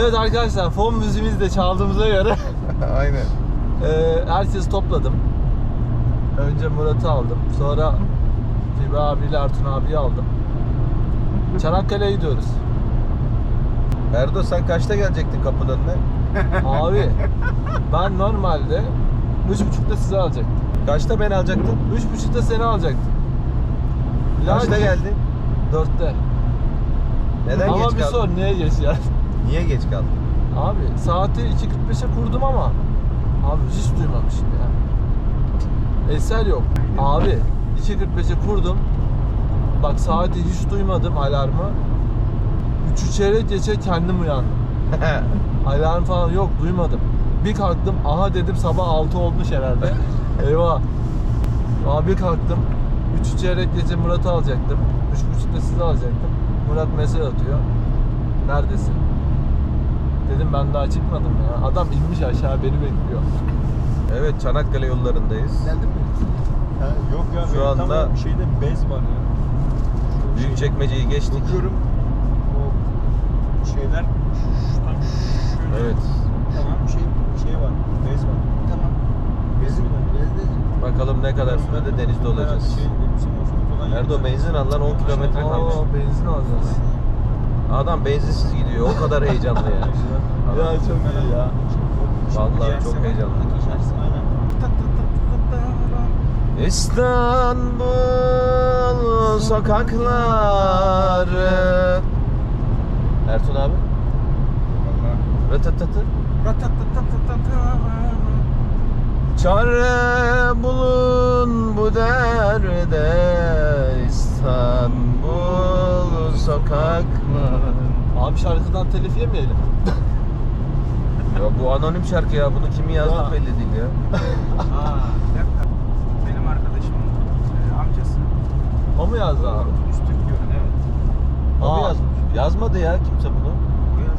Evet arkadaşlar fon müziğimizi de çaldığımıza göre Aynen. Ee, herkesi topladım. Önce Murat'ı aldım. Sonra Fibe abiyle Ertun abiyi aldım. Çanakkale'ye gidiyoruz. Erdo sen kaçta gelecektin kapının önüne? Abi ben normalde 3.30'da sizi alacaktım. Kaçta beni alacaktın? 3.30'da seni alacaktım. Kaçta Lakin geldin? 4'te. Neden ama geç bir kaldın? sor niye geç yani? Niye geç kaldın? Abi saati 2.45'e kurdum ama abi hiç duymamışım ya. Eser yok. Abi 2.45'e kurdum. Bak saati hiç duymadım alarmı. 3 çeyrek geçe kendim uyandım. Alarm falan yok duymadım. Bir kalktım aha dedim sabah 6 olmuş herhalde. Eyvah. Abi bir kalktım. 3 çeyrek gece Murat'ı alacaktım. 3.30'da sizi alacaktım. Murat mesaj atıyor. Neredesin? Dedim ben daha çıkmadım ya. Adam inmiş aşağı beni bekliyor. evet Çanakkale yollarındayız. Geldin mi? Ha, yok ya. Şu benim tam anda- o şeyde bez var ya. Şu Büyük şey- çekmeceyi geçtik. Bakıyorum. Şeyler tam şöyle. Evet. Tamam şey şey var. Bez var. Tamam. Bezi mi? Bezde. Bakalım ne kadar sürede denizde olacağız. Şey, mozot olan Erdo benzin al lan 10 kilometre kalmış. Aa benzin alacağız. Adam benzinsiz gidiyor. O kadar heyecanlı ya. Ya çok iyi ya. Vallahi çok heyecanlı. Aynen. İstanbul sokakları Ertuğrul abi Ratatatı Çare bulun bu derde İstanbul sokakları Abi şarkıdan telif yemeyelim. Ya bu anonim şarkı ya bunu kimi yazdı Ya. belli değil ya Aa, bir dakika. Benim arkadaşımın e, amcası. O mu yazdı abi? Üstük diyor. Evet. O mu Aa. yazmış? Yazmadı ya kimse bunu.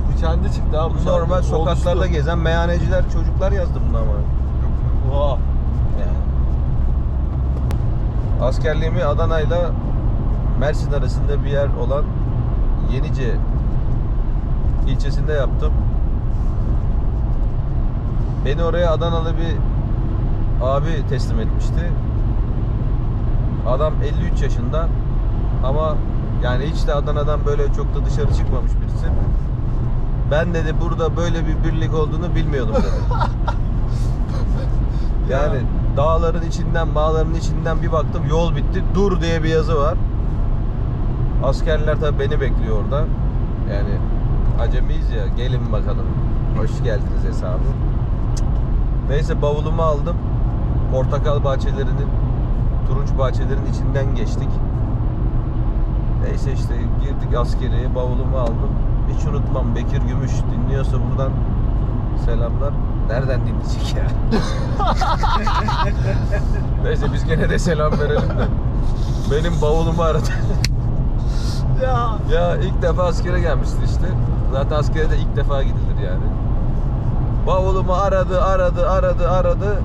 Bu kendi çıktı abi. bu. Normal sokaklarda gezen meyhaneciler çocuklar yazdı bunu ama Oha. Yani. Askerliğimi Adana'yla Mersin arasında bir yer olan Yenice ilçesinde yaptım. Beni oraya Adanalı bir abi teslim etmişti. Adam 53 yaşında ama yani hiç de Adana'dan böyle çok da dışarı çıkmamış birisi. Ben dedi burada böyle bir birlik olduğunu bilmiyordum dedi. Yani dağların içinden, mağaların içinden bir baktım yol bitti. Dur diye bir yazı var. Askerler tabii beni bekliyor orada. Yani acemiyiz ya gelin bakalım. Hoş geldiniz hesabı. Neyse bavulumu aldım. Portakal bahçelerinin, turunç bahçelerin içinden geçtik. Neyse işte girdik askeriye bavulumu aldım. Hiç unutmam Bekir Gümüş dinliyorsa buradan selamlar. Nereden dinleyecek ya? Neyse biz gene de selam verelim de. Benim bavulumu aradı. Ya. ya ilk defa askere gelmişti işte. Zaten askere de ilk defa gidilir yani. Bavulumu aradı, aradı, aradı, aradı.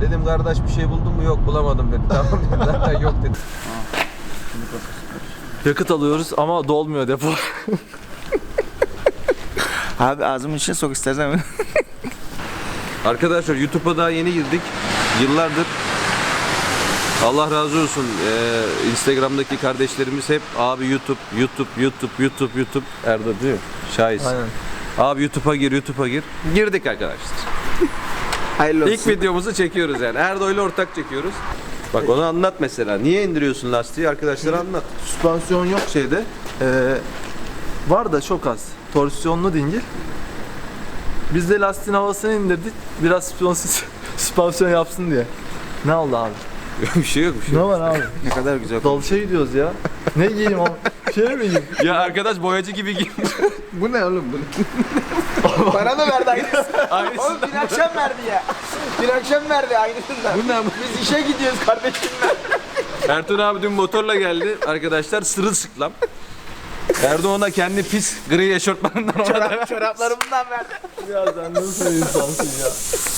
Dedim kardeş bir şey buldun mu? Yok bulamadım dedi. Tamam dedi. Zaten yok dedi. Yakıt alıyoruz ama dolmuyor depo. Abi ağzımın içine sok istersen. Arkadaşlar YouTube'a daha yeni girdik. Yıllardır Allah razı olsun ee, Instagram'daki kardeşlerimiz hep abi YouTube, YouTube, YouTube, YouTube, YouTube Erdo değil mi? Şahis. Aynen. Abi YouTube'a gir, YouTube'a gir. Girdik arkadaşlar. Hayırlı olsun. İlk videomuzu çekiyoruz yani. Erdo ile ortak çekiyoruz. Bak onu anlat mesela. Niye indiriyorsun lastiği? Arkadaşlara anlat. Süspansiyon yok şeyde. Ee, var da çok az. Torsiyonlu dingil. Biz de lastiğin havasını indirdik. Biraz süspansiyon, süspansiyon yapsın diye. Ne oldu abi? bir şey yok bir şey Ne yok. var abi? Ne kadar güzel. Dolce gidiyoruz ya. Ne giyeyim ama? Şey mi giyeyim? Ya arkadaş boyacı gibi giymiş. Bu ne oğlum bu? Para mı verdi aynısı? Oğlum dün akşam verdi ya. Dün akşam verdi aynısından. Bu ne? Biz işe gidiyoruz kardeşimle. Ertuğrul abi dün motorla geldi arkadaşlar sırılsıklam. Erdoğan'a kendi pis gri eşortmanından ona da Çorap, çoraplarımdan verdi. Ya sen nasıl insansın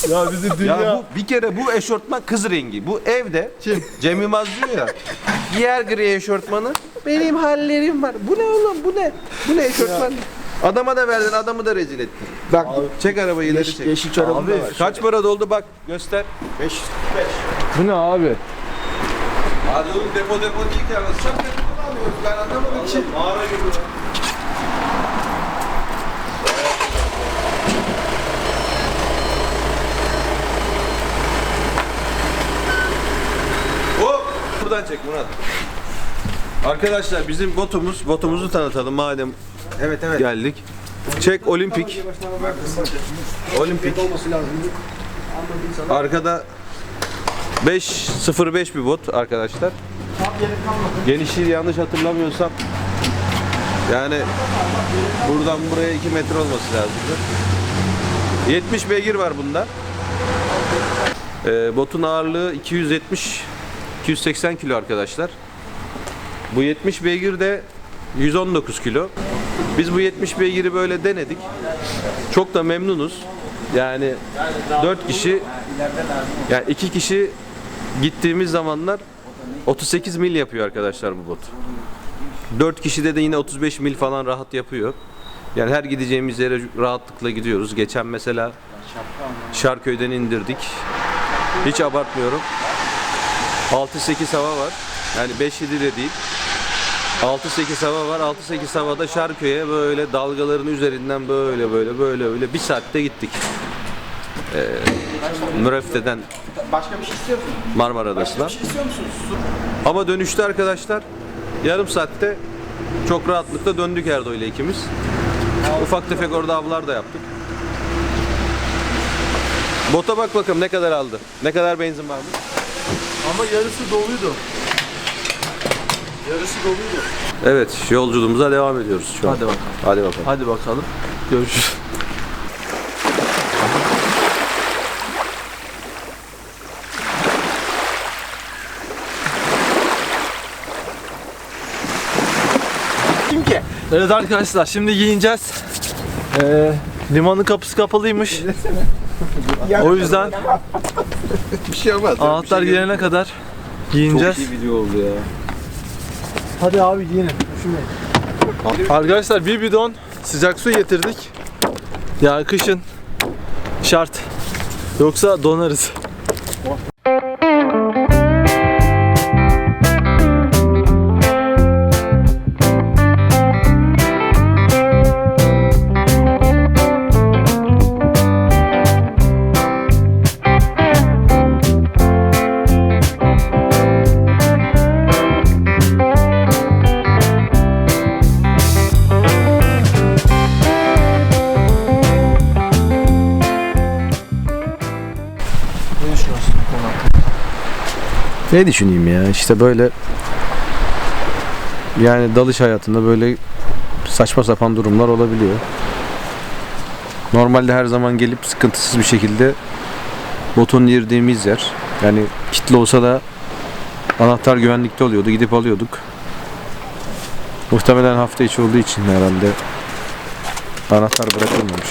ya? Ya bizi dünya... Ya bu bir kere bu eşortman kız rengi. Bu evde Kim? Cem Yılmaz diyor ya. Giyer gri eşortmanı. Benim hallerim var. Bu ne oğlum? Bu ne? Bu ne eşortman? Adama da verdin, adamı da rezil ettin. Bak Çek arabayı ileri yeşil, çek. yeşil çorabım da Abi, var. Kaç para doldu bak göster. 500. Bu ne abi? Hadi oğlum depo depo değil ki depoda alıyoruz. Ben anlamadım ki. Mağara gibi. Hop! Buradan çek Murat. Arkadaşlar bizim botumuz, botumuzu tanıtalım madem Evet evet. geldik. Çek olimpik. Olimpik. Arkada 5.05 bir bot arkadaşlar. Genişliği yanlış hatırlamıyorsam yani buradan buraya 2 metre olması lazımdı. 70 beygir var bunda. Ee, botun ağırlığı 270 280 kilo arkadaşlar. Bu 70 beygir de 119 kilo. Biz bu 70 beygiri böyle denedik. Çok da memnunuz. Yani 4 kişi yani 2 kişi gittiğimiz zamanlar 38 mil yapıyor arkadaşlar bu bot. 4 kişide de yine 35 mil falan rahat yapıyor. Yani her gideceğimiz yere rahatlıkla gidiyoruz. Geçen mesela Şarköy'den indirdik. Hiç abartmıyorum. 6-8 hava var. Yani 5-7 de değil. 6-8 hava var. 6-8 havada Şarköy'e böyle dalgaların üzerinden böyle böyle böyle böyle bir saatte gittik. Ee, Mürefte'den Başka bir şey istiyor musun? Marmara Adası'na. Bir şey istiyor musunuz? Ama dönüşte arkadaşlar yarım saatte çok rahatlıkla döndük Erdo ile ikimiz. Ufak tefek orada avlar da yaptık. Bota bak bakalım ne kadar aldı. Ne kadar benzin varmış. Ama yarısı doluydu. Yarısı doluydu. Evet yolculuğumuza devam ediyoruz şu an. Hadi bakalım. Hadi bakalım. Hadi bakalım. Görüşürüz. Kim ki? Evet arkadaşlar şimdi giyineceğiz. Ee, limanın kapısı kapalıymış. O yüzden Bir şey olmaz. anahtar gelene kadar giyineceğiz. video oldu ya. Hadi abi giyinin. Arkadaşlar bir bidon sıcak su getirdik. Ya kışın şart. Yoksa donarız. Ne düşüneyim ya işte böyle yani dalış hayatında böyle saçma sapan durumlar olabiliyor. Normalde her zaman gelip sıkıntısız bir şekilde botun girdiğimiz yer. Yani kitle olsa da anahtar güvenlikte oluyordu. Gidip alıyorduk. Muhtemelen hafta içi olduğu için herhalde anahtar bırakılmamış.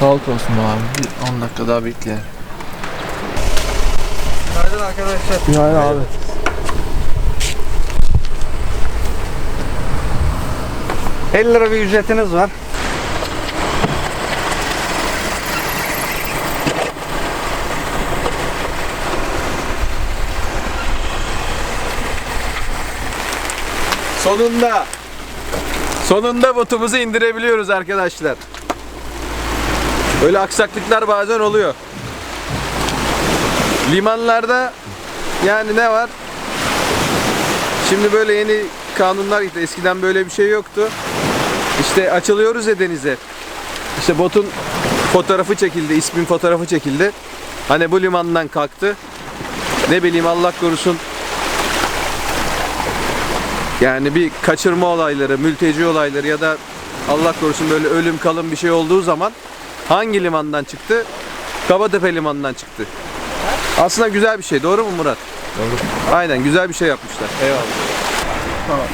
Sağlık olsun abi. Bir 10 dakika daha bekleyelim. Günaydın arkadaşlar. Günaydın abi. ...50 lira bir ücretiniz var. Sonunda sonunda botumuzu indirebiliyoruz arkadaşlar. Öyle aksaklıklar bazen oluyor. Limanlarda yani ne var? Şimdi böyle yeni kanunlar gitti. Eskiden böyle bir şey yoktu. İşte açılıyoruz ya denize. İşte botun fotoğrafı çekildi, ismin fotoğrafı çekildi. Hani bu limandan kalktı. Ne bileyim Allah korusun yani bir kaçırma olayları, mülteci olayları ya da Allah korusun böyle ölüm kalım bir şey olduğu zaman hangi limandan çıktı? Kabatepe limanından çıktı. Aslında güzel bir şey. Doğru mu Murat? Doğru. Aynen güzel bir şey yapmışlar. Eyvallah.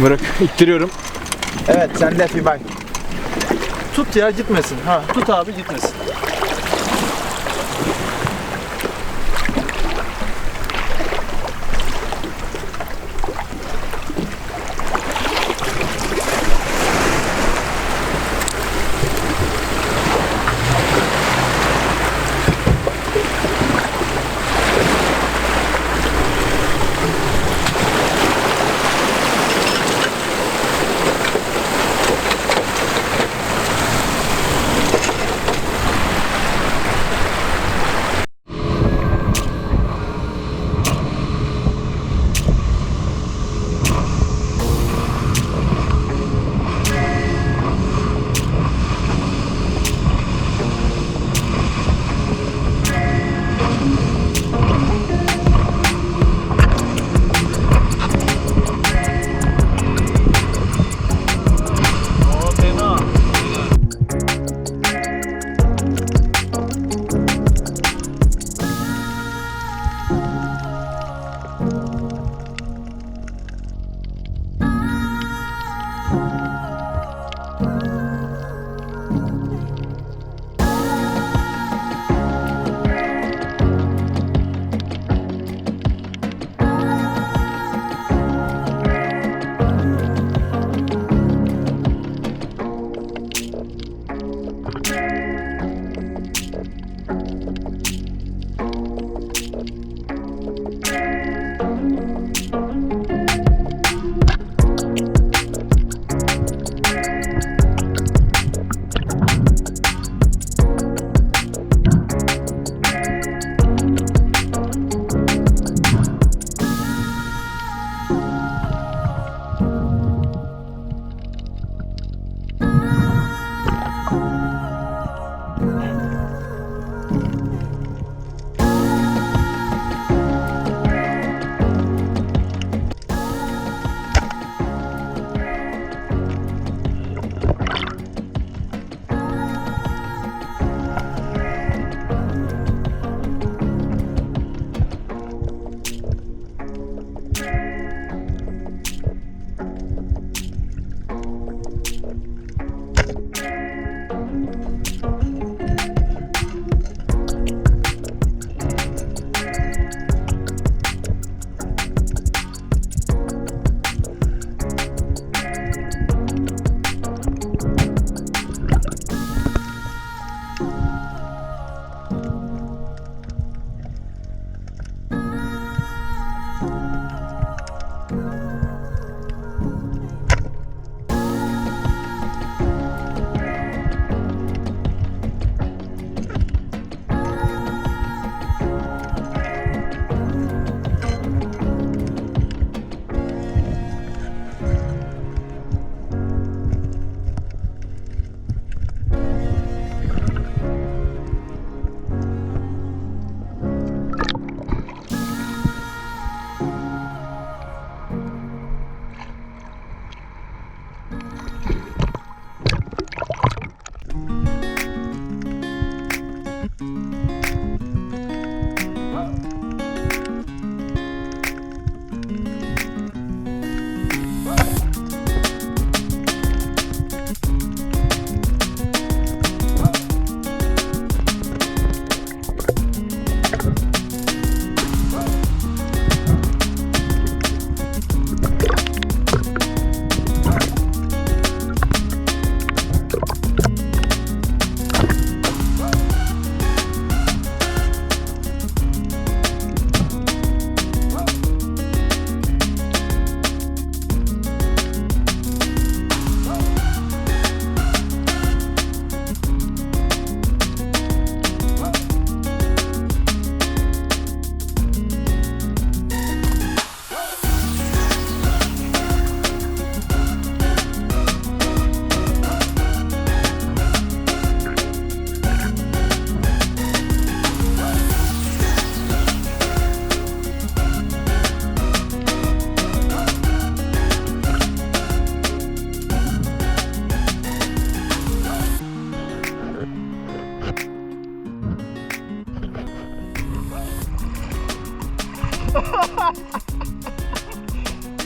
Bırak ittiriyorum. Evet sen de Fibay. Tut ya gitmesin. Ha tut abi gitmesin.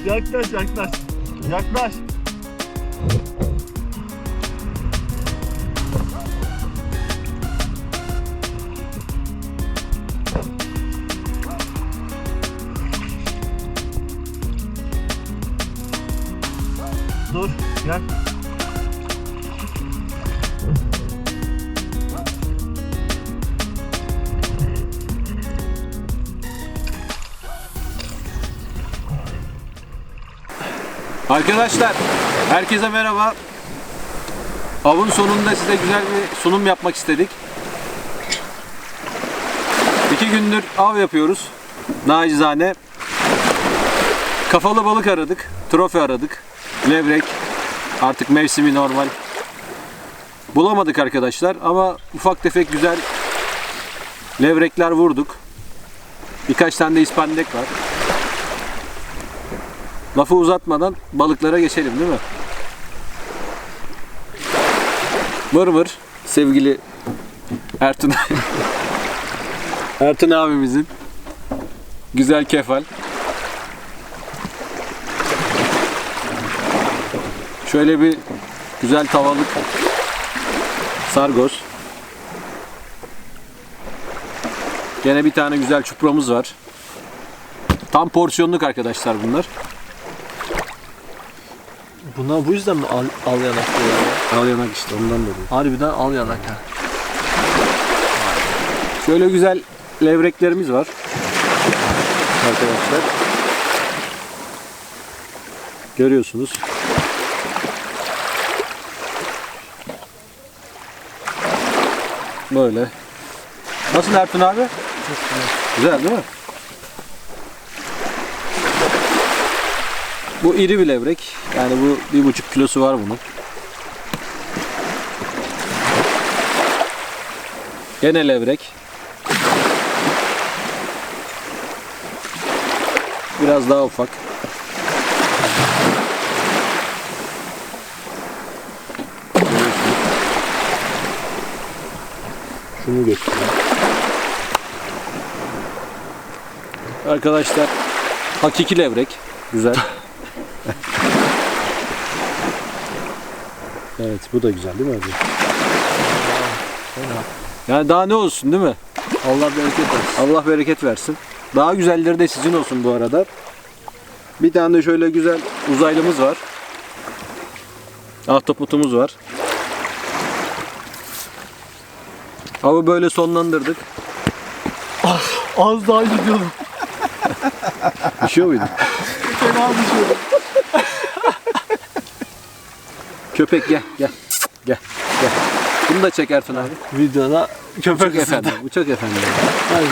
Yaklaş yaklaş. Yaklaş. Arkadaşlar herkese merhaba. Avın sonunda size güzel bir sunum yapmak istedik. İki gündür av yapıyoruz. Nacizane. Kafalı balık aradık. Trofe aradık. Levrek. Artık mevsimi normal. Bulamadık arkadaşlar ama ufak tefek güzel levrekler vurduk. Birkaç tane de ispendek var. Lafı uzatmadan balıklara geçelim değil mi? Vır vır sevgili Ertun Ertun abimizin güzel kefal. Şöyle bir güzel tavalık sargoz. Gene bir tane güzel çupramız var. Tam porsiyonluk arkadaşlar bunlar. Bunlar bu yüzden mi al, al yanak diyorlar ya? Al yanak işte ondan dolayı. Harbiden al yanak ha. Şöyle güzel levreklerimiz var. Arkadaşlar. Görüyorsunuz. Böyle. Nasıl Ertuğrul abi? Güzel değil mi? Bu iri bir levrek. Yani bu bir buçuk kilosu var bunun. Gene levrek. Biraz daha ufak. Şunu göstereyim. Arkadaşlar hakiki levrek. Güzel. Evet bu da güzel değil mi abi? Yani daha ne olsun değil mi? Allah bereket versin. Allah bereket versin. Daha güzelleri de sizin olsun bu arada. Bir tane de şöyle güzel uzaylımız var. Ahtapotumuz var. Avı böyle sonlandırdık. Az daha gidiyordum. Düşüyor muydu? Fena düşüyordum. Köpek gel gel. Gel gel. Bunu da çek Ertan abi. Videoda köpek Çok ısırdı. efendi. Bu çok efendi. Aynen.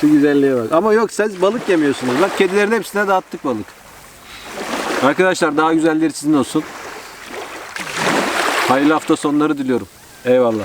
Şu güzelliğe bak. Ama yok siz balık yemiyorsunuz. Bak kedilerin hepsine dağıttık balık. Arkadaşlar daha güzelleri sizin olsun. Hayırlı hafta sonları diliyorum. Eyvallah.